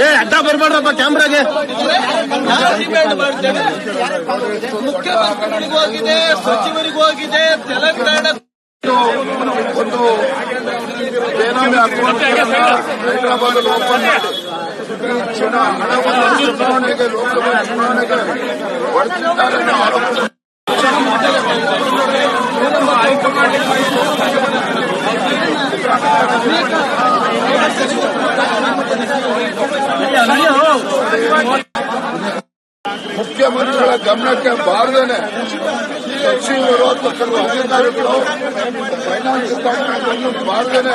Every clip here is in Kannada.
ಏ, ಅಡ್ಡ ಬರ್ಬೇಡ್ರಪ್ಪ ಕ್ಯಾಮ್ರಾಗೆ ಮುಖ್ಯಮಂತ್ರಿಗಳಿಗೂ ಹೋಗಿದೆ ಸಚಿವರಿಗೂ ಹೋಗಿದೆ ತೆಲಂಗಾಣ ಒಂದು ಬೇನಾಮಿ ಹೈದರಾಬಾದ್ ಓಪನ್ ಚುನಾವಣೆಗೆ ಲೋಕಸಭಾ ಚುನಾವಣೆಗೆ ಮುಖ್ಯಮಂತ್ರಿಗಳ ಗಮನಕ್ಕೆ ಬಾರದೇನೆ. ಸಚಿವರು ಅಥವಾ ಕೆಲವು ಅಧಿಕಾರಿಗಳು ಫೈನಾನ್ಸ್ ಡಿಪಾರ್ಟ್ಮೆಂಟ್ ಬಾರದೇನೆ.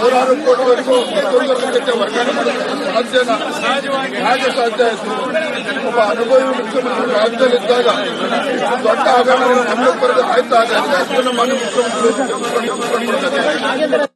ನೂರಾರು ಕೋಟಿ ವರೆಗೂ ಚಿತ್ರದುರ್ಗಕ್ಕೆ ವರ್ಗಾವಣೆ ಮಾಡೋದಕ್ಕೆ ಸಾಧ್ಯನ? ಹೇಗೆ ಸಾಧ್ಯ ಆಯಿತು? ಒಬ್ಬ ಅನುಭವಿ ಮುಖ್ಯಮಂತ್ರಿ ರಾಜ್ಯದಲ್ಲಿದ್ದಾಗ ದೊಡ್ಡ ಹಗರಣವನ್ನು ನಮ್ಮ ಬರದೆ ಆಯ್ತಾ. ಅದನ್ನು ಮಾನ್ಯ ಮುಖ್ಯಮಂತ್ರಿ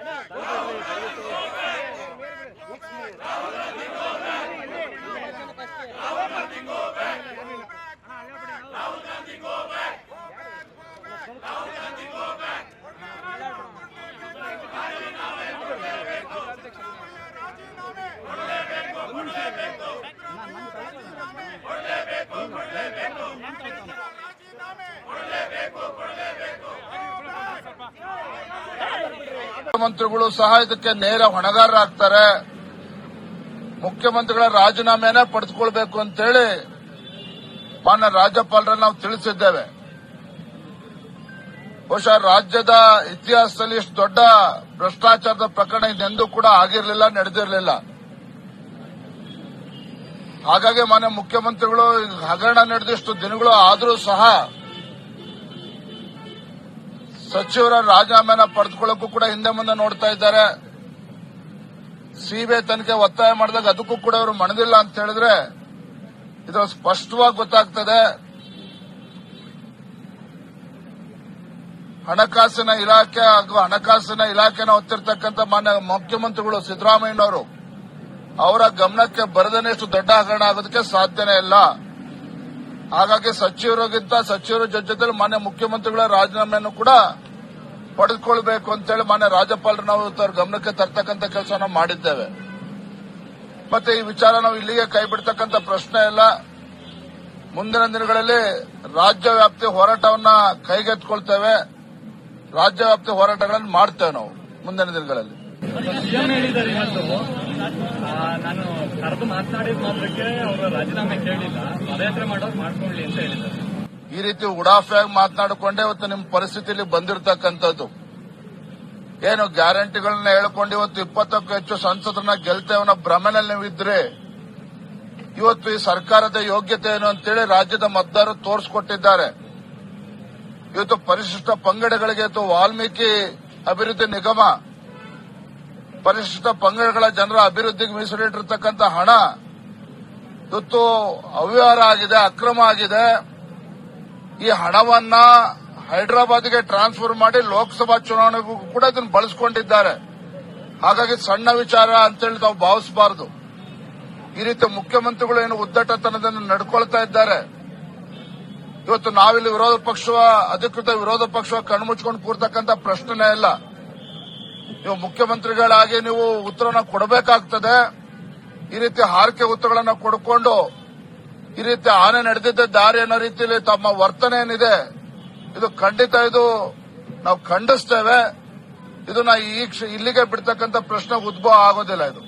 ಮುಖ್ಯಮಂತ್ರಿಗಳು ಸಹ ಇದಕ್ಕೆ ನೇರ ಹೊಣೆಗಾರರಾಗ್ತಾರೆ. ಮುಖ್ಯಮಂತ್ರಿಗಳ ರಾಜೀನಾಮೆನೇ ಪಡೆದುಕೊಳ್ಬೇಕು ಅಂತೇಳಿ ಮಾನ್ಯ ರಾಜ್ಯಪಾಲರ ನಾವು ತಿಳಿಸಿದ್ದೇವೆ. ಬಹುಶಃ ರಾಜ್ಯದ ಇತಿಹಾಸದಲ್ಲಿ ಇಷ್ಟು ದೊಡ್ಡ ಭ್ರಷ್ಟಾಚಾರದ ಪ್ರಕರಣ ಇದೆಂದೂ ಕೂಡ ಆಗಿರಲಿಲ್ಲ, ನಡೆದಿರಲಿಲ್ಲ. ಹಾಗಾಗಿ ಮಾನ್ಯ ಮುಖ್ಯಮಂತ್ರಿಗಳು ಹಗರಣ ನಡೆದಿಷ್ಟು ದಿನಗಳು ಆದರೂ ಸಹ ಸಚಿವರ ರಾಜೀನಾಮೆನ ಪಡೆದುಕೊಳ್ಳಕ್ಕೂ ಕೂಡ ಹಿಂದೆ ಮುಂದೆ ನೋಡ್ತಾ ಇದ್ದಾರೆ. ಸಿಬಿಐ ತನಿಖೆ ಒತ್ತಾಯ ಮಾಡಿದಾಗ ಅದಕ್ಕೂ ಕೂಡ ಅವರು ಮಣದಿಲ್ಲ ಅಂತ ಹೇಳಿದ್ರೆ ಇದು ಸ್ಪಷ್ಟವಾಗಿ ಗೊತ್ತಾಗ್ತದೆ. ಹಣಕಾಸಿನ ಇಲಾಖೆ ಹಾಗೂ ಹಣಕಾಸಿನ ಇಲಾಖೆನ ಹೊತ್ತಿರ್ತಕ್ಕಂಥ ಮಾನ್ಯ ಮುಖ್ಯಮಂತ್ರಿಗಳು ಸಿದ್ದರಾಮಯ್ಯನವರು ಅವರ ಗಮನಕ್ಕೆ ಬರದನೆಷ್ಟು ದೊಡ್ಡ ಹಗರಣ ಆಗೋದಕ್ಕೆ ಸಾಧ್ಯನೇ ಇಲ್ಲ. ಹಾಗಾಗಿ ಸಚಿವರಿಗಿಂತ ಸಚಿವರ ಜೊತೆಲಿ ಮಾನ್ಯ ಮುಖ್ಯಮಂತ್ರಿಗಳ ರಾಜೀನಾಮೆಯನ್ನು ಕೂಡ ಪಡೆದುಕೊಳ್ಬೇಕು ಅಂತೇಳಿ ಮಾನ್ಯ ರಾಜ್ಯಪಾಲರು ನಾವು ಅವ್ರ ಗಮನಕ್ಕೆ ತರ್ತಕ್ಕಂಥ ಕೆಲಸ ನಾವು ಮಾಡಿದ್ದೇವೆ. ಮತ್ತೆ ಈ ವಿಚಾರ ನಾವು ಇಲ್ಲಿಗೆ ಕೈ ಬಿಡ್ತಕ್ಕಂಥ ಪ್ರಶ್ನೆ ಇಲ್ಲ ಮುಂದಿನ ದಿನಗಳಲ್ಲಿ ರಾಜ್ಯ ವ್ಯಾಪ್ತಿ ಹೋರಾಟವನ್ನ ಕೈಗೆತ್ತಿಕೊಳ್ತೇವೆ. ರಾಜ್ಯ ವ್ಯಾಪ್ತಿ ಹೋರಾಟಗಳನ್ನು ಮಾಡ್ತೇವೆ ನಾವು ಮುಂದಿನ ದಿನಗಳಲ್ಲಿ ಸಿಎಂ ಹೇಳಿದ್ದಾರೆ ಇವತ್ತು ಆ, ನಾನು ಕರೆದು ಮಾತನಾಡಿದ ಮಾತ್ರಕ್ಕೆ ಅವರು ರಾಜೀನಾಮೆ ಕೇಳಿಲ್ಲ. ಪದಯಾತ್ರೆ ಮಾಡೋರು ಮಾಡ್ಕೊಳ್ಳಿ ಅಂತ ಹೇಳಿದ್ದಾರೆ. ಈ ರೀತಿ ಉಡಾಫೆಯಾಗಿ ಮಾತನಾಡಿಕೊಂಡೇ ಇವತ್ತು ನಿಮ್ಮ ಪರಿಸ್ಥಿತಿಯಲ್ಲಿ ಬಂದಿರತಕ್ಕಂಥದ್ದು. ಏನು ಗ್ಯಾರಂಟಿಗಳನ್ನ ಹೇಳ್ಕೊಂಡು ಇವತ್ತು ಇಪ್ಪತ್ತಕ್ಕೂ ಹೆಚ್ಚು ಸಂಸದರನ್ನ ಗೆಲ್ತೇವನ ಭ್ರಮೆನಲ್ಲಿ ನೀವಿದ್ರೆ ಇವತ್ತು ಈ ಸರ್ಕಾರದ ಯೋಗ್ಯತೆ ಏನು ಅಂತೇಳಿ ರಾಜ್ಯದ ಮತದಾರರು ತೋರಿಸಿಕೊಟ್ಟಿದ್ದಾರೆ. ಇವತ್ತು ಪರಿಶಿಷ್ಟ ಪಂಗಡಗಳಿಗೆ ಇವತ್ತು ವಾಲ್ಮೀಕಿ ಅಭಿವೃದ್ಧಿ ನಿಗಮ ಪರಿಶಿಷ್ಟ ಪಂಗಡಗಳ ಜನರ ಅಭಿವೃದ್ಧಿಗೆ ಮೀಸಲಿಟ್ಟಿರ್ತಕ್ಕಂಥ ಹಣ ಇವತ್ತು ಅವ್ಯವಹಾರ ಆಗಿದೆ, ಅಕ್ರಮ ಆಗಿದೆ. ಈ ಹಣವನ್ನ ಹೈದರಾಬಾದ್ಗೆ ಟ್ರಾನ್ಸ್ಫರ್ ಮಾಡಿ ಲೋಕಸಭಾ ಚುನಾವಣೆಗೂ ಕೂಡ ಇದನ್ನು ಬಳಸಿಕೊಂಡಿದ್ದಾರೆ. ಹಾಗಾಗಿ ಸಣ್ಣ ವಿಚಾರ ಅಂತೇಳಿ ತಾವು ಭಾವಿಸಬಾರದು. ಈ ರೀತಿ ಮುಖ್ಯಮಂತ್ರಿಗಳು ಏನು ಉದ್ದಟತನದಿಂದ ನಡ್ಕೊಳ್ತಾ ಇದ್ದಾರೆ. ಇವತ್ತು ನಾವಿಲ್ಲಿ ವಿರೋಧ ಪಕ್ಷ ಅಧಿಕೃತ ವಿರೋಧ ಪಕ್ಷ ಕಣ್ಮುಚ್ಕೊಂಡು ಕೂರ್ತಕ್ಕಂಥ ಪ್ರಶ್ನೆನೇ ಇಲ್ಲ. ನೀವು ಮುಖ್ಯಮಂತ್ರಿಗಳಾಗಿ ನೀವು ಉತ್ತರನ ಕೊಡಬೇಕಾಗ್ತದೆ. ಈ ರೀತಿ ಹಾರಿಕೆ ಉತ್ತರಗಳನ್ನು ಕೊಡ್ಕೊಂಡು ಈ ರೀತಿ ಆನೆ ನಡೆದಿದ್ದ ದಾರಿ ಅನ್ನೋ ರೀತಿಯಲ್ಲಿ ತಮ್ಮ ವರ್ತನೆ ಏನಿದೆ, ಇದು ಖಂಡಿತ ಇದು ನಾವು ಖಂಡಿಸ್ತೇವೆ. ಇದನ್ನ ಈ ಇಲ್ಲಿಗೆ ಬಿಡ್ತಕ್ಕಂಥ ಪ್ರಶ್ನೆ ಉದ್ಭವ ಆಗೋದಿಲ್ಲ ಇದು.